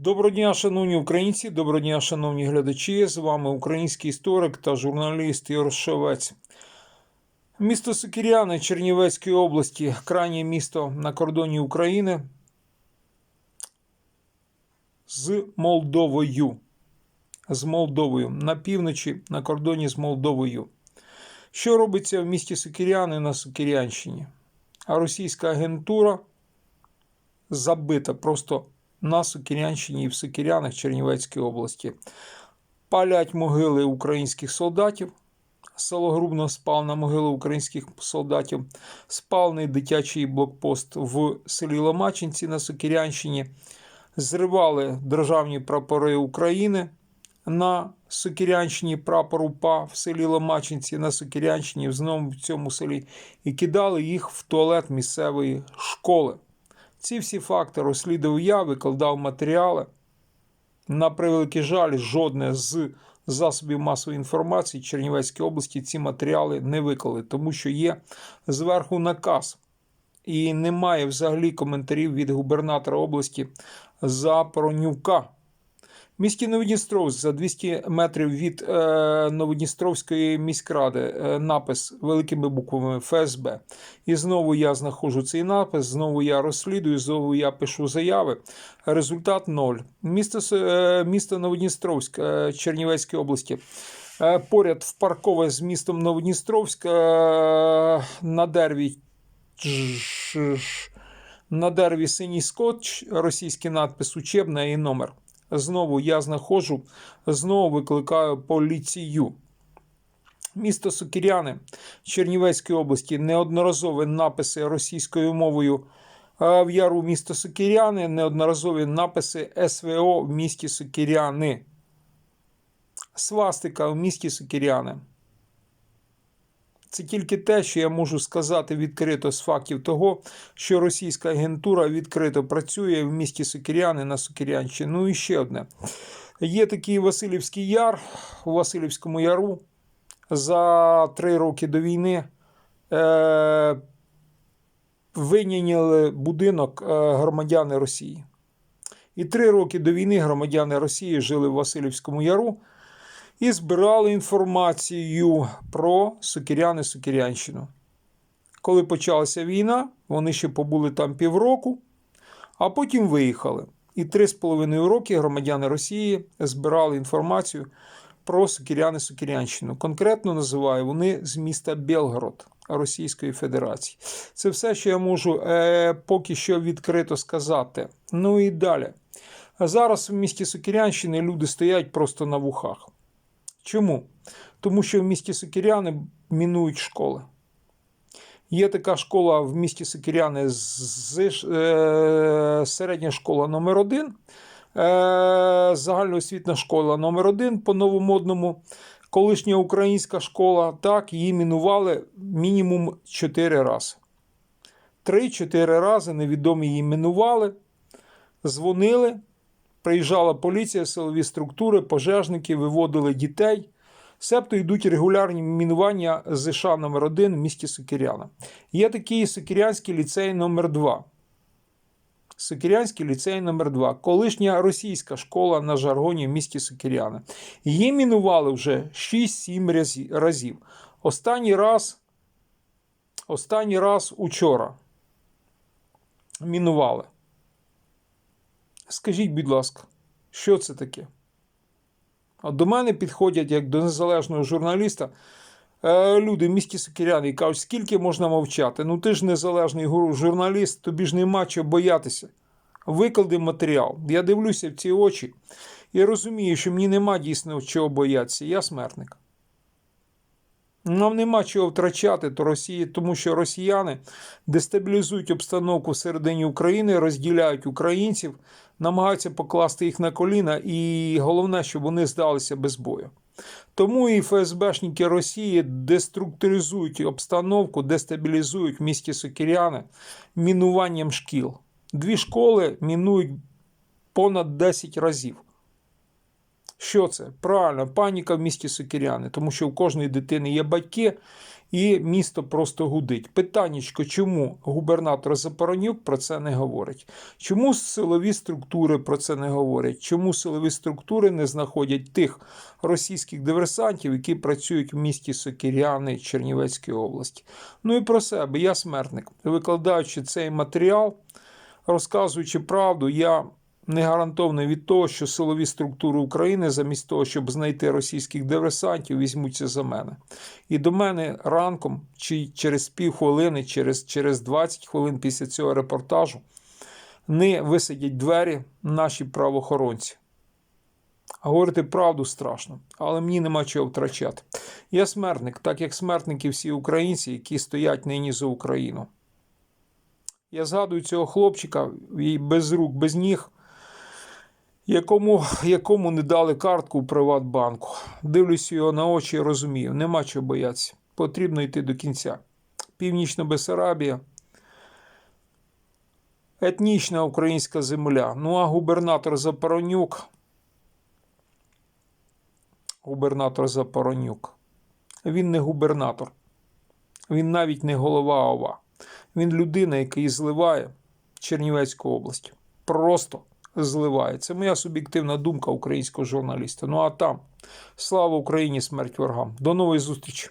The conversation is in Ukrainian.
Доброго дня, шановні українці, доброго дня, шановні глядачі. З вами український історик та журналіст Ігор Шевець. Місто Сокіряни Чернівецької області, крайнє місто на кордоні України з Молдовою. З Молдовою на півночі на кордоні з Молдовою. Що робиться в місті Сокіряни на Сокірянщині? А російська агентура забита просто на Сокірянщині і в Сокірянах Чернівецької області. Палять могили українських солдатів. Село Грубно спав на могили українських солдатів. Спальний дитячий блокпост в селі Ломачинці на Сокірянщині. Зривали державні прапори України на Сокірянщині, прапор УПА в селі Ломачинці на Сокірянщині, знову в цьому селі, і кидали їх в туалет місцевої школи. Ці всі факти розслідував я, викладав матеріали. На превеликий жаль, жодне з засобів масової інформації Чернівецької області ці матеріали не виклали, тому що є зверху наказ. І немає взагалі коментарів від губернатора області Запоронюка. В місті Новодністровськ за 200 метрів від е, Новодністровської міськради е, напис великими буквами ФСБ. І знову я знаходжу цей напис, знову я розслідую, знову я пишу заяви. Результат ноль. Місто, е, місто Новодністровськ е, Чернівецької області. Е, Поряд впаркове з містом Новодністровськ е, на дереві на дереві синій скотч, російський надпис учебна і номер. Знову я знаходжу, знову викликаю поліцію. Місто Сокіряни Чернівецької області неодноразові написи російською мовою в яру місто Сокіряни, неодноразові написи СВО в місті Сукіряни. Свастика в місті Сокіряни. Це тільки те, що я можу сказати відкрито з фактів того, що російська агентура відкрито працює в місті Сокіряни на Сокірянщині. Ну і ще одне. Є такий Васильівський яр у Васильівському яру. За три роки до війни е, винайняли будинок е, громадяни Росії. І три роки до війни громадяни Росії жили в Васильівському яру і збирали інформацію про Сокіряни Сокірянщину. Коли почалася війна, вони ще побули там півроку, а потім виїхали. І три з половиною роки громадяни Росії збирали інформацію про Сокіряни Сокірянщину. Конкретно називаю вони з міста Белгород Російської Федерації. Це все, що я можу е, поки що відкрито сказати. Ну і далі. Зараз в місті Сокірянщини люди стоять просто на вухах. Чому? Тому що в місті Сокіряни мінують школи. Є така школа в місті Сокіряни, з, е, середня школа номер 1 е, загальноосвітна школа номер 1 по новомодному. Колишня українська школа, так, її мінували мінімум 4 рази. 3-4 рази невідомі її мінували, дзвонили, приїжджала поліція, силові структури, пожежники, виводили дітей. Себто йдуть регулярні мінування ЗШ номер 1 в місті Сокиряна. Є такий Сокирянський ліцей номер 2 Сокирянський ліцей номер 2 колишня російська школа на жаргоні в місті Сокиряни. Її мінували вже 6-7 разів. Останній раз, останній раз учора мінували. Скажіть, будь ласка, що це таке? От до мене підходять як до незалежного журналіста е, люди місті Сокиряни і кажуть, скільки можна мовчати? Ну ти ж незалежний журналіст, тобі ж нема чого боятися. Виклади матеріал. Я дивлюся в ці очі і розумію, що мені нема дійсно чого боятися. Я смертник. Нам нема чого втрачати то Росії, тому що росіяни дестабілізують обстановку всередині України, розділяють українців, намагаються покласти їх на коліна, і головне, щоб вони здалися без бою. Тому і ФСБшники Росії деструктуризують обстановку, дестабілізують місті Сокіряни мінуванням шкіл. Дві школи мінують понад 10 разів. Що це? Правильно, паніка в місті Сокиряни, тому що у кожної дитини є батьки, і місто просто гудить. Питаннячко, чому губернатор Запоронюк про це не говорить? Чому силові структури про це не говорять? Чому силові структури не знаходять тих російських диверсантів, які працюють в місті Сокиряни Чернівецької області? Ну і про себе. Я смертник. Викладаючи цей матеріал, розказуючи правду, я не гарантований від того, що силові структури України, замість того, щоб знайти російських диверсантів, візьмуться за мене. І до мене ранком, чи через півхвилини, через, через 20 хвилин після цього репортажу, не висадять двері наші правоохоронці. Говорити правду страшно, але мені нема чого втрачати. Я смертник, так як смертники всі українці, які стоять нині за Україну. Я згадую цього хлопчика без рук, без ніг, якому, якому не дали картку в Приватбанку. Дивлюсь його на очі і розумію, нема чого боятися. Потрібно йти до кінця. Північна Бесарабія, етнічна українська земля. Ну а губернатор Запоронюк. Губернатор Запоронюк. Він не губернатор. Він навіть не голова ОВА. Він людина, який зливає Чернівецьку область. Просто зливає. Це моя суб'єктивна думка українського журналіста. Ну а там слава Україні, смерть ворогам. До нової зустрічі!